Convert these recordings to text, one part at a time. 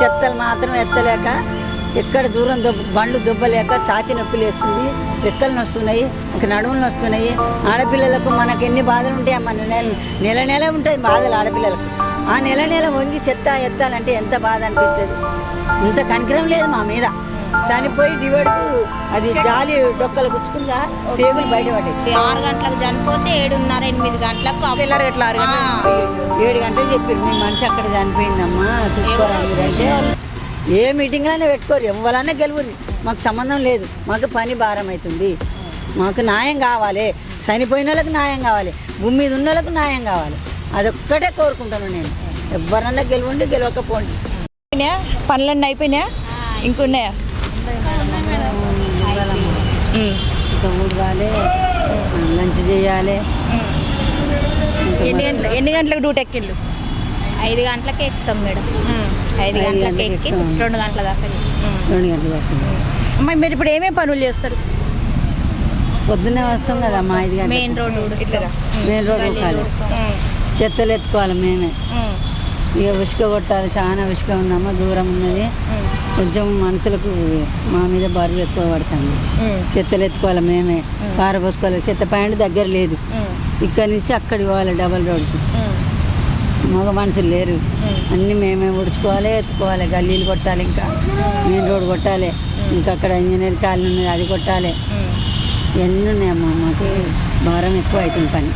చెత్తలు మాత్రం ఎత్తలేక ఎక్కడ దూరం దొబ్బ బండ్లు దుబ్బలేక ఛాతి నొప్పులు వేస్తుంది రెక్కలు నొస్తున్నాయి ఇంక నడుములు నొస్తున్నాయి. ఆడపిల్లలకు మనకు ఎన్ని బాధలు ఉంటాయి మన నెల నెల నెల ఉంటాయి బాధలు ఆడపిల్లలకు. ఆ నెల నెల వంగి చెత్త ఎత్తాలంటే ఎంత బాధ అనిపిస్తుంది? ఇంత కనికరం లేదు మా మీద. చనిపోయి డివైడ్కు అది జాలి డొక్కలు గుచ్చుకుందా? పేగులు బయటపడ్డాయి. ఆరు గంటలకు చనిపోతే ఏడున్నర ఎనిమిది గంటలకు ఏడు గంటలు చెప్పారు మీ మనిషి అక్కడ చనిపోయిందమ్మా చూసుకోరా మీరంటే. ఏ మీటింగ్లోనే పెట్టుకోరు ఎవరన్నా గెలువురి. మాకు సంబంధం లేదు మాకు పని భారం అవుతుంది. మాకు న్యాయం కావాలి చనిపోయిన వాళ్ళకి న్యాయం కావాలి భూమి మీద ఉన్న వాళ్ళకి న్యాయం కావాలి. అదొక్కటే కోరుకుంటాను నేను. ఎవరన్నా గెలవండి గెలవకపోండి. పనులన్నీ అయిపోయినాయా? ఇంకున్నాయా. ఇంకా ఊడవాలి లంచ్ చేయాలి ఎన్ని గంటల ఎన్ని గంటలకు డ్యూటీ ఎక్కిళ్ళు ఐదు గంటలకే ఎక్కుతాం మేడం. ఐదు గంటలకు ఎక్కి. రెండు గంటల దాకా రెండు గంటలు అవుతుంది అమ్మాయి మీరు ఇప్పుడు ఏమేమి పనులు చేస్తారు? పొద్దున్నే వస్తాం కదా మా ఐదు గంటలకు. మెయిన్ రోడ్ మెయిన్ రోడ్ ఉరకాలి చెత్తలు ఎత్తుకోవాలి మేమే. ఇక ఉసుక కొట్టాలి చాలా ఉసుక ఉందమ్మా దూరం ఉన్నది. కొంచెం మనుషులకు మా మీద బరువు ఎక్కువ పడుతుంది. చెత్తలు ఎత్తుకోవాలి మేమే. పారబోసుకోవాలి చెత్త పాయింట్ దగ్గర లేదు. ఇక్కడి నుంచి అక్కడికి పోవాలి డబల్ రోడ్కి మగ మనుషులు లేరు. అన్నీ మేమే ఉడుచుకోవాలి ఎత్తుకోవాలి. గల్లీలు కొట్టాలి ఇంకా. మెయిన్ రోడ్ కొట్టాలి. ఇంకా అక్కడ ఇంజనీర్ కాలనీ ఉన్నది అది కొట్టాలి. ఇవన్నీ ఉన్నాయమ్మా మాకు? భారం ఎక్కువ అవుతుంది పని.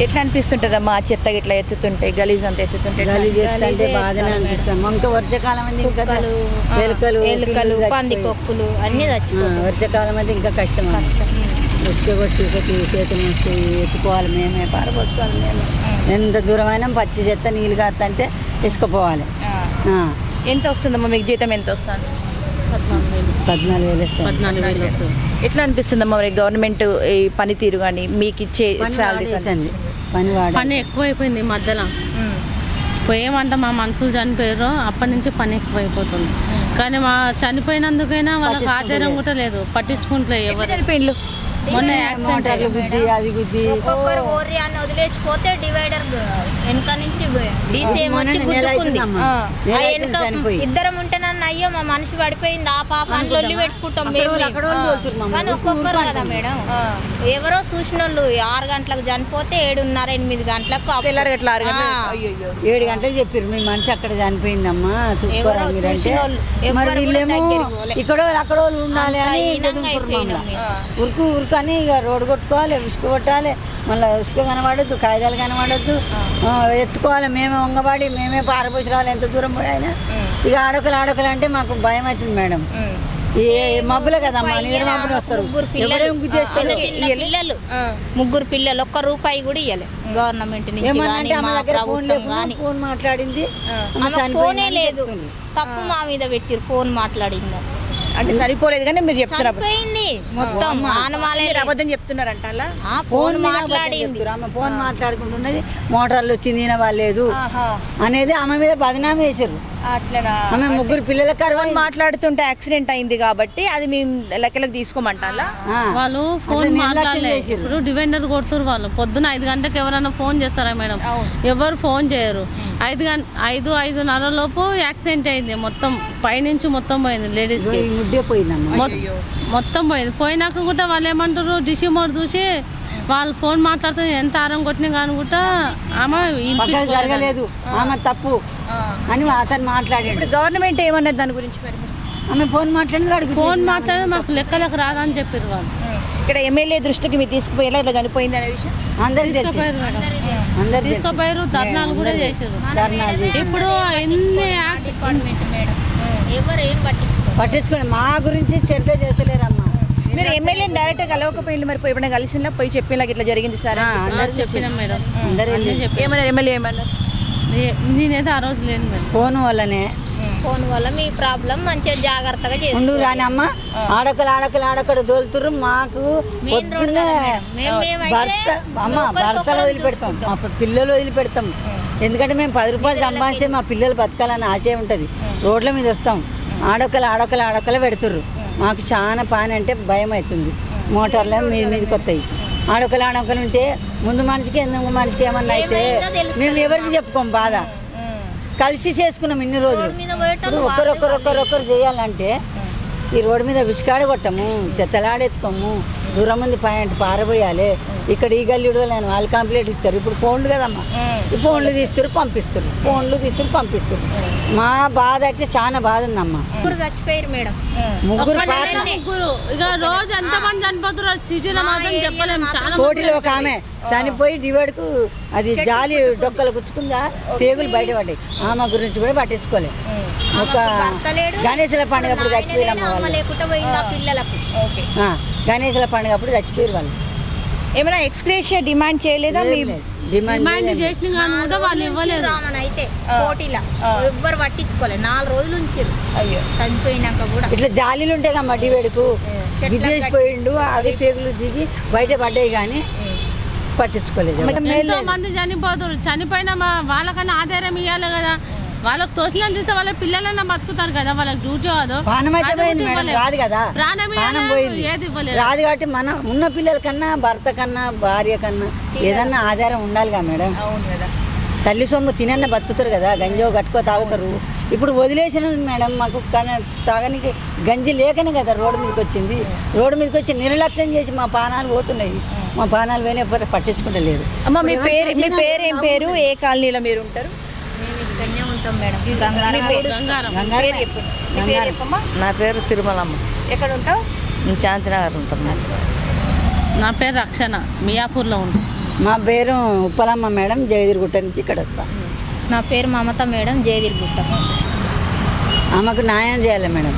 ఎట్లా అనిపిస్తుంటుందమ్మా ఆ చెత్త ఇట్లా ఎత్తుతుంటే గలీజ్ అంతా ఎత్తుతుంటే గాలి చేస్తుంటే బాధనే అనిపిస్తాం ఇంకా వర్షాకాలం అయితే ఇంకా ఎలుకలు ఎలుకలు పిల్లులు పంది చచ్చిపోయి. కొక్కులు అన్ని చచ్చిపోతాయి. వర్షాకాలం అయితే ఇంకా కష్టం కష్టం. ఉసుక కొట్టి చేతులు వచ్చి ఎత్తుకోవాలి మేమే పారబోసుకోవాలి మేమే. ఎంత దూరమైనా పచ్చి చెత్త నీళ్ళు కాస్తంటే తీసుకుపోవాలి. ఆ, ఎంత వస్తుందమ్మా మీకు జీతం? ఎంత వస్తుంది? పద్నాలుగు వేలు ఇస్తాం ఎట్లా అనిపిస్తుందమ్మా మరి గవర్నమెంట్ ఈ పనితీరు కానీ మీకు ఇచ్చే పని శాలరీ. పని? వాడ పని ఎక్కువైపోయింది ఈ మధ్యలో. ఏమంటే మా మనుషులు చనిపోయారు అప్పటి నుంచి పని ఎక్కువైపోతుంది. కానీ మా చనిపోయినందుకైనా వాళ్ళకి ఆధారం కూడా లేదు. పట్టించుకుంటలే ఎవరు. చనిపోయిండ్లు? మొన్న యాక్సిడెంట్ గుద్ది అది గుద్ది. ఒక్కొక్కరు ఓరి అని వదిలేసిపోతే డివైడర్ వెనక నుంచి డీసీఎం వచ్చి గుద్దుకుంది. వెనక. ఇద్దరం ఉంటేనన్న అయ్యో మా మనిషి పడిపోయింది ఆ పాప అని లొల్లి పెట్టుకుంటాం మేము. కానీ ఒక్కొక్కరు కదా మేడం. ఎవరో చూసిన వాళ్ళు ఆరు గంటలకు చనిపోతే ఏడున్నర ఎనిమిది గంటలకు. ఏడు గంటలకు చెప్పారు మీ మనిషి అక్కడ చనిపోయిందమ్మా చూసుకోరా మీరంటే. మరి వీళ్ళేమో పోలే. ఇక్కడ అక్కడ వాళ్ళు ఉండాలి అని. ఉరుకు ఉరుకు అని ఇక రోడ్డు కొట్టుకోవాలి ఉసుక కొట్టాలి మళ్ళీ ఉసుక కనబడద్దు కాగితాలు కనబడద్దు. ఎత్తుకోవాలి మేమే వంగబడి మేమే పారపోసి రావాలి ఎంత దూరం పోయినా. ఇక ఆడకలు ఆడకలు అంటే మాకు భయం అవుతుంది మేడం. ఈ మబ్బులే కదమ్మా నీరు మబ్బులు వస్తారు. ముగ్గురు పిల్లలు ముగ్గురు పిల్లలు ఒక్క రూపాయి కూడా ఇవ్వలే గవర్నమెంట్ నుంచి కానీ ఫోన్ కానీ మాట్లాడింది. ఫోనే లేదు. తప్పు మా మీద పెట్టిరు ఫోన్ మాట్లాడింది. అంటే సరిపోలేదు కానీ మీరు చెప్తున్నారు మొత్తం మీరు అబద్ధం చెప్తున్నారంట అలా ఫోన్ మాట్లాడింది. ఫోన్ మాట్లాడుకుంటున్నది మోటార్లు వచ్చింది వినవాలేదు అనేది ఆమె మీద బదనామీ వేసారు అట్లనా? ఆమె ముగ్గురు పిల్లల కరువు ఫోన్ మాట్లాడుతుంటే యాక్సిడెంట్ అయింది కాబట్టి అది మేము లెక్కలకు తీసుకోమంటాలా ఆ. వాళ్ళు ఫోన్. ఇప్పుడు డివెండర్ కొడుతురు వాళ్ళు. పొద్దున ఐదు గంటలకు ఎవరైనా ఫోన్ చేస్తారా మేడం? ఎవరు ఫోన్ చేయరు. ఐదు గంట ఐదు ఐదున్నర లోపు యాక్సిడెంట్ అయింది మొత్తం. పైనుంచి మొత్తం పోయింది లేడీస్ ముడ్డే పోయిందమ్మా మొత్తం పోయింది. పోయినాక కూడా వాళ్ళు ఏమంటారు డిసి మోడ్ చూసి వాళ్ళు ఫోన్ మాట్లాడితే ఎంత ఆరం కొట్టినా కానీ కూడా ఆమె. జరగలేదు. ఆమె తప్పు అని అతను మాట్లాడాడు. గవర్నమెంట్ ఏమన్నది దాని గురించి మరి? ఆమె ఫోన్ మాట్లాడింది వాడికి ఫోన్ మాట్లాడి మాకు లెక్కలకు రాదని చెప్పారు వాళ్ళు. ఇక్కడ ఎమ్మెల్యే దృష్టికి మీరు తీసుకుపోయేలా ఇట్లా చనిపోయింది అనే విషయం? తెలుసు తీసుకుపోయారు. తీసుకుపోయారు ధర్నాలు కూడా చేశారు. ఇప్పుడు ఎన్ని ఎవరు ఏం పట్టించుకోరు పట్టించుకోండి మా గురించి శ్రద్ధ చేస్తలేరమ్మా. మీరు ఎమ్మెల్యే డైరెక్ట్ కలవకపోయింది మరి పోయి ఎప్పుడైనా కలిసినా పోయి చెప్పిన ఇట్లా జరిగింది సార్? అందరు చెప్పినాం. మేడం. అందరు అన్నీ చెప్పి ఏమన్నారు ఎమ్మెల్యే ఏమన్నారు? నేనైతే ఆ రోజు లేను మేడం. ఫోన్ వల్లనే. ఫోన్ వల్ల మీ ప్రాబ్లం మంచిగా జాగ్రత్తగా ఉండు రాని అమ్మ. ఆడకలు ఆడకలు ఆడకలు దోలుతుర్రు. మాకు భర్త అమ్మ భర్తలు వదిలిపెడతాం. మా పిల్లలు వదిలిపెడతాం. ఎందుకంటే మేము పది రూపాయలు సంపాదిస్తే మా పిల్లలు బతకాలని ఆశే ఉంటుంది. రోడ్ల మీద వస్తాం. ఆడొక్కలు ఆడొక్కలు ఆడొక్కలు పెడుతుర్రు. మాకు చాలా పని అంటే భయం అవుతుంది మోటార్లు మీద మీదకి వస్తాయి. ఆడొక్కలు ఆడొక్కలు ఉంటే ముందు మనిషికి ఎందుకు మనిషికి ఏమన్నా అయితే మేము ఎవరికి చెప్పుకోం బాధ. కలిసి చేసుకున్నాం ఇన్ని రోజులు. రోడ్డు మీద పోయేటోళ్ళు ఇప్పుడు ఒకరొకరు ఒకరొకరు చేయాలంటే ఈ రోడ్డు మీద విసుకాడ కొట్టము చెత్తలాడెత్తుకోము దూరం మంది పాయింట్ పారబోయాలి. ఇక్కడ ఈ గల్లీడు నేను వాళ్ళు కంప్లైంట్ ఇస్తారు. ఇప్పుడు ఫోన్లు కదమ్మా. ఈ ఫోన్లు తీస్తారు పంపిస్తారు ఫోన్లు తీస్తారు పంపిస్తారు మా బాధ అయితే చాలా బాధ ఉందమ్మా. ముగ్గురు చచ్చిపోయారు మేడం. ముగ్గురు ఇక రోజు ఎంత మంది చనిపోతున్నారు? సిటీలో మాత్రం చెప్పలేము చాలా మంది కోటిలో ఒక ఆమె చనిపోయి డివైడ్కు అది జాలి డొక్కలు గుచ్చుకుందా పేగులు బయటపడ్డాయి ఆమె గురించి కూడా పట్టించుకోలేదు. ఒక గణేశుల పండుగ అప్పుడు పిల్లలకు. ఓకే ఆ, గణేశుల పండుగ అప్పుడు చచ్చిపోయారు వాళ్ళు. ఏమైనా ఎక్స్గ్రేషియా డిమాండ్ చేయలేదా? మీ. డిమాండ్. చేసిన కానీ కూడా వాళ్ళు ఇవ్వలేదు. రామన్ అయితే పోటీలా. ఎవ్వరు పట్టించుకోలేదు. నాలుగు రోజులు ఉంచారు. అయ్యో. చనిపోయినాక కూడా. ఇట్లా జాలీలు ఉంటాయి కదా మడ్డి వేడుకు. చెట్లకు విదేసిపోయిండు అది పేగులు దిగి బయట పడ్డాయి కానీ పట్టించుకోలేదు మంది చనిపోతారు. చనిపోయిన మా- వాళ్ళకన్నా ఆధారం ఇవ్వాలి కదా. వాళ్ళకి తోచినంత ఇస్తే వాళ్ళ పిల్లలన్నా బతుకుతారు కదా వాళ్ళకి డ్యూటీ కాదు. ప్రాణం అయితే పోయింది మేడం. రాదు కదా. ప్రాణం ప్రాణం పోయింది. ఏది ఇవ్వలేదు? రాదు కాబట్టి మనం ఉన్న పిల్లల కన్నా భర్త కన్నా భార్య కన్నా ఏదన్నా ఆధారం ఉండాలిగా మేడం. అవును కదా. తల్లి సొమ్ము తినన్న బతుకుతారు కదా గంజో కట్టుకో తాగుతారు. ఇప్పుడు వదిలేసిన మేడం మాకు కన తాగనికి గంజి లేకనే కదా రోడ్డు మీదకి వచ్చింది. రోడ్డు మీదకి వచ్చి నిర్లక్ష్యం చేసి మా పానాలు పోతున్నాయి. మా పానాలు పోయినా ఎవ్వరు పట్టించుకుంటలేరు అమ్మ మీ పేరు మీ పేరు ఏం పేరు? ఏ కాలనీలో మీరు ఉంటారు? ఇక్కడనే ఉంటాం మేడం. నా పేరు తిరుమలమ్మ. ఎక్కడ ఉంటావు? నేను శాంతినగర్ ఉంటాను నా పేరు రక్షణ. మియాపూర్లో ఉంటుంది మా పేరు ఉప్పలమ్మ మేడం. జగదిరిగుట్ట నుంచి ఇక్కడ వస్తాం. నా పేరు మమత మేడం. జయదిర్గుట్ట. ఆమెకు న్యాయం చేయాలి మేడం.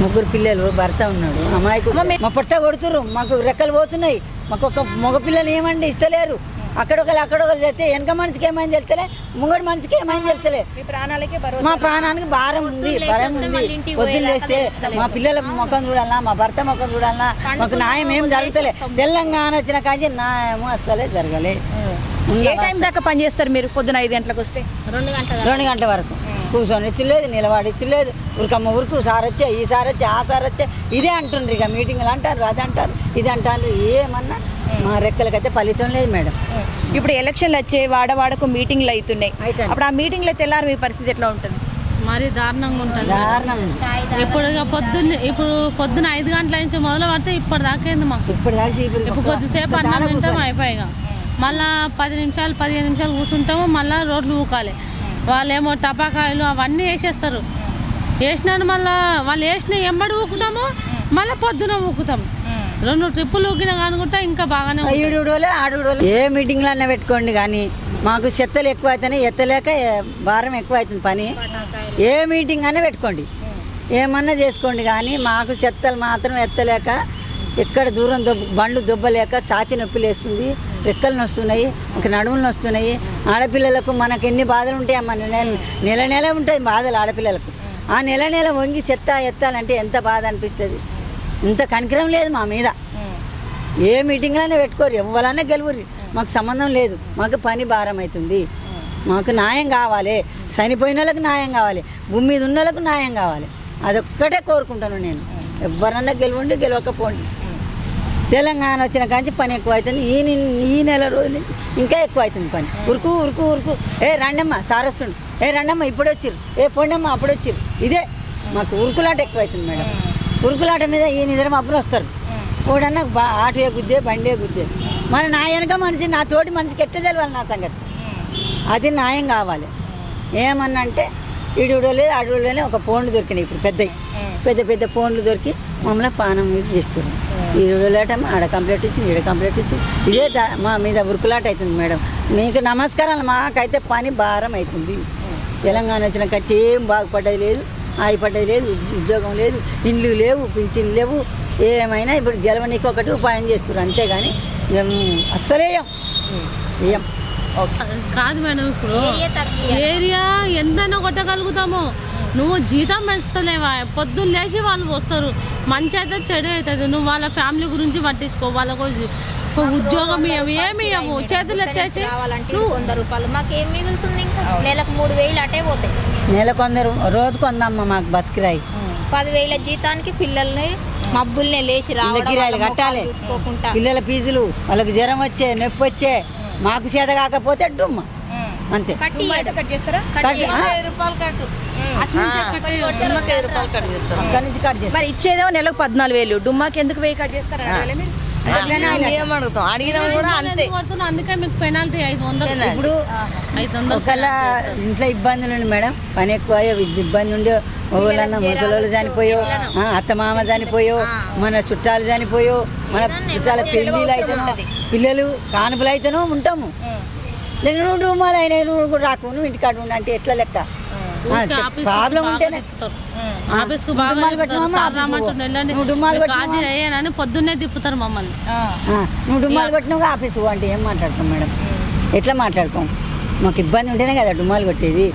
ముగ్గురు పిల్లలు భర్త ఉన్నాడు. అమ్మాయికు మా పొట్ట కొడుతురు మాకు రెక్కలు పోతున్నాయి. మాకు ఒక మగ పిల్లలు ఏమండి? ఇస్తలేరు. అక్కడొకరు అక్కడొకరు చేస్తే వెనక మనిషికి ఏమైంది తెలుస్తలే ముంగడి మనిషికి ఏమైంది తెలుస్తలే మీ ప్రాణాలకే భరోసా మా ప్రాణానికి భారం ఉంది భారం ఉంది. పొద్దున్న లేస్తే మా పిల్లల ముఖం చూడాలన్నా మా భర్త ముఖం చూడాలన్నా మాకు న్యాయం ఏం జరుగుతలే. తెలంగాణ వచ్చిన కాంచి న్యాయం అస్సలే జరగలే. ఏ టైం దాకా పని చేస్తారు మీరు పొద్దున ఐదు గంటలకు వస్తే? రెండు గంటల రెండు గంటల వరకు. కూర్చొని ఇచ్చలేదు నిలబడి ఇచ్చలేదు. ఉరికమ్మ ఉరుకు సార్ వచ్చే ఈ సార్ వచ్చే ఆ సార్ వచ్చే. ఇదే అంటుండ్రు ఇక మీటింగ్లు అంటారు అది అంటారు ఇది అంటారు ఏమన్నా మా రెక్కలకైతే ఫలితం లేదు మేడం. ఇప్పుడు ఎలక్షన్లు వచ్చే వాడవాడకు మీటింగ్లు అవుతున్నాయి. అప్పుడు ఆ మీటింగ్లో తెల్లారి మీ పరిస్థితి ఎట్లా ఉంటుంది? మరి దారుణంగా ఉంటుంది. ఇప్పుడు పొద్దున్న ఇప్పుడు పొద్దున్న ఐదు గంటల నుంచి మొదలు పడితే ఇప్పటి దాకైంది మాకు? ఇప్పుడు దాకా ఇప్పుడు ఇప్పుడు కొద్దిసేపు అన్నం తింటాం అయిపోయిగా మళ్ళా పది నిమిషాలు పదిహేను నిమిషాలు కూర్చుంటాము మళ్ళీ రోడ్లు ఊకాలి. వాళ్ళేమో టపాకాయలు అవన్నీ వేసేస్తారు. వేసినాను మళ్ళా వాళ్ళు వేసిన ఎంబడి ఊకుతాము మళ్ళీ పొద్దున ఊకుతాం రెండు ట్రిప్పులు ఊగిన కానుకుంటా ఇంకా బాగానే ఉంటుంది. ఈడుడోలే ఆడుడోలే ఏ మీటింగ్లు అన్న పెట్టుకోండి కానీ మాకు చెత్తలు ఎక్కువ అవుతున్నాయి ఎత్తలేక భారం ఎక్కువ అవుతుంది పని. ఏ మీటింగ్ అయినా పెట్టుకోండి. ఏమన్నా చేసుకోండి కానీ మాకు చెత్తలు మాత్రం ఎత్తలేక ఎక్కడ దూరం దొబ్బ బండ్లు దొబ్బలేక ఛాతి నొప్పి లేస్తుంది రెక్కలు నొస్తున్నాయి ఇంకా నడుములు నొస్తున్నాయి. ఆడపిల్లలకు మనకు ఎన్ని బాధలు ఉంటాయి అమ్మ? నెల నెల నెల ఉంటాయి బాధలు ఆడపిల్లలకు. ఆ నెల నెల వంగి చెత్త ఎత్తాలంటే ఎంత బాధ అనిపిస్తుంది? ఇంత కనికరం లేదు మా మీద. ఏ మీటింగ్లైనా పెట్టుకోరు ఎవరైనా గెలువురు. మాకు సంబంధం లేదు మాకు పని భారం అవుతుంది. మాకు న్యాయం కావాలి చనిపోయిన వాళ్ళకి న్యాయం కావాలి భూమి మీద ఉన్న వాళ్ళకు న్యాయం కావాలి. అదొక్కటే కోరుకుంటాను నేను. ఎవరన్నా గెలవండి గెలవకపోండి. తెలంగాణ వచ్చిన కాంచి పని ఎక్కువ అవుతుంది ఈ ఈ నెల రోజుల నుంచి ఇంకా ఎక్కువ అవుతుంది పని. ఉరుకు ఉరుకు ఉరుకు. ఏ రండమ్మా సార్ వస్తుండు ఏ రండమ్మా ఇప్పుడు వచ్చిర్రు ఏ పొండమ్మా అప్పుడు వచ్చిర్రు ఇదే మాకు ఉరుకులాట ఎక్కువ అవుతుంది మేడం. ఉరుకులాట మీద ఈ నిద్ర మబ్బులు వస్తారు. కూడన్నా బా ఆటో గుద్దే బండే గుద్దే మరి నా వెనక మనిషి నా తోటి మనిషికి ఎట్ట తెలవాలి నా సంగతి? అది న్యాయం కావాలి. ఏమన్నా అంటే ఈడుడో లేదు అడుగులో ఒక ఫోన్లు దొరికినాయి ఇప్పుడు పెద్దవి పెద్ద పెద్ద ఫోన్లు దొరికి మమ్మల్ని పానం మీద చేస్తారు ఈడులేటం ఆడ కంప్లీట్ ఇచ్చింది ఈడ కంప్లీట్ ఇచ్చింది ఇదే మా మీద ఉరుకులాట అవుతుంది మేడం. మీకు నమస్కారాలు మాకైతే పని భారం అవుతుంది. తెలంగాణ వచ్చినాక ఏం బాగుపడ్డది లేదు. ఆగిపడ్డది లేదు ఉద్యోగం లేదు ఇండ్లు లేవు పింఛన్లు లేవు ఏమైనా ఇప్పుడు గెలవనీకి ఒకటి ఉపాయం చేస్తారు అంతేగాని మేము అస్సలే వేయం. వేయం కాదు మేడం ఇప్పుడు ఏరియా ఎంతైనా కొట్టగలుగుతాము. నువ్వు జీతం పెంచుతలేవా? పొద్దున్న లేచి వాళ్ళు వస్తారు మంచి అయితే చెడు అవుతుంది. నువ్వు వాళ్ళ ఫ్యామిలీ గురించి పట్టించుకో. వాళ్ళకు ఒక ఉద్యోగం ఇవ్వవు ఏమి ఇవ్వవు చేతులు ఎత్తేసి రావాలంటే వంద రూపాయలు. మాకు ఏం మిగులుతుంది ఇంకా? నెలకు మూడు వేలు అటే పోతాయి. నెల కొందరు రోజు కొందమ్మ మాకు బస్ కిరాయి. పదివేల జీతానికి పిల్లల్ని మబ్బుల్ని లేచి వాళ్ళ కట్టాలి. పిల్లల ఫీజులు వాళ్ళకి జ్వరం వచ్చే నొప్పి వచ్చే మాకు చేత కాకపోతే డుమ్మ అంతే. కట్టి చేస్తారా? కట్- ఆ, అట్నుంచే కట్టేయొద్దు. వెయ్యి రూపాయలు కట్ చేస్తారు అక్కడి నుంచి కట్ చేస్తాం. మరి ఇచ్చేదేమో నెలకు పద్నాలుగు వేలు. డుమ్మాకి ఎందుకు వెయ్యి కట్ చేస్తారా అడుగుతాం అడిగినా కూడా అంతే? అందుకే మీకు పెనాల్టీ ఐదు వందలు ఇప్పుడు ఐదు వందలు ఒకవేళ ఇంట్లో ఇబ్బందులు ఉండి మేడం పని ఎక్కువ ఇబ్బంది ఉండి ఓళ్ళన్న ముసలోళ్ళు చనిపోయో ఆ, అత్తమామ చనిపోయో మన చుట్టాలు చనిపోయో మన చుట్టాల పెళ్ళిళ్ళు అయితేనో పిల్లలు కానుపులు అయితేనో ఉంటాము నేను నువ్వు రూమాలు అయినా నువ్వు కూడా రాకు నువ్వు ఇంటికాడ ఉండు అంటే ఎట్లా లెక్క? ప్రాబ్లం ఉంటేనే. బాగా వెళ్ళండి. అయ్యానని పొద్దున్నే తిప్పుతారు మమ్మల్ని. నువ్వు డుమ్మాలు కొట్టినావుగా ఆఫీసు అంటే ఏం మాట్లాడతాం మేడం? ఎట్లా మాట్లాడుకోం? మాకు ఇబ్బంది ఉంటేనే కదా డుమ్మాలు కొట్టేది.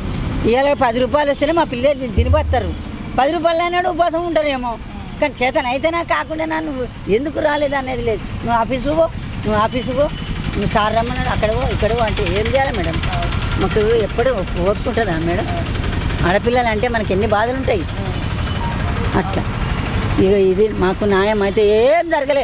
ఇవాళ పది రూపాయలు వస్తేనే మా పిల్లలు తిని- తినిపోతారు. పది రూపాయలు అన్నాడు ఉపవాసం ఉంటారేమో. కానీ చేతన అయితేనా కాకుండా నువ్వు ఎందుకు రాలేదు అనేది లేదు. నువ్వు ఆఫీసు పో నువ్వు ఆఫీసు పో. నువ్వు సార్ రమ్మన్నాడు అక్కడ పో ఇక్కడ పో అంటే ఏం చేయాలి మేడం? మాకు ఎప్పుడు ఓపుకుంటుందా మేడం? ఆడపిల్లలు అంటే మనకి ఎన్ని బాధలు ఉంటాయి అట్లా. ఇక ఇది మాకు న్యాయం అయితే ఏం జరగలే.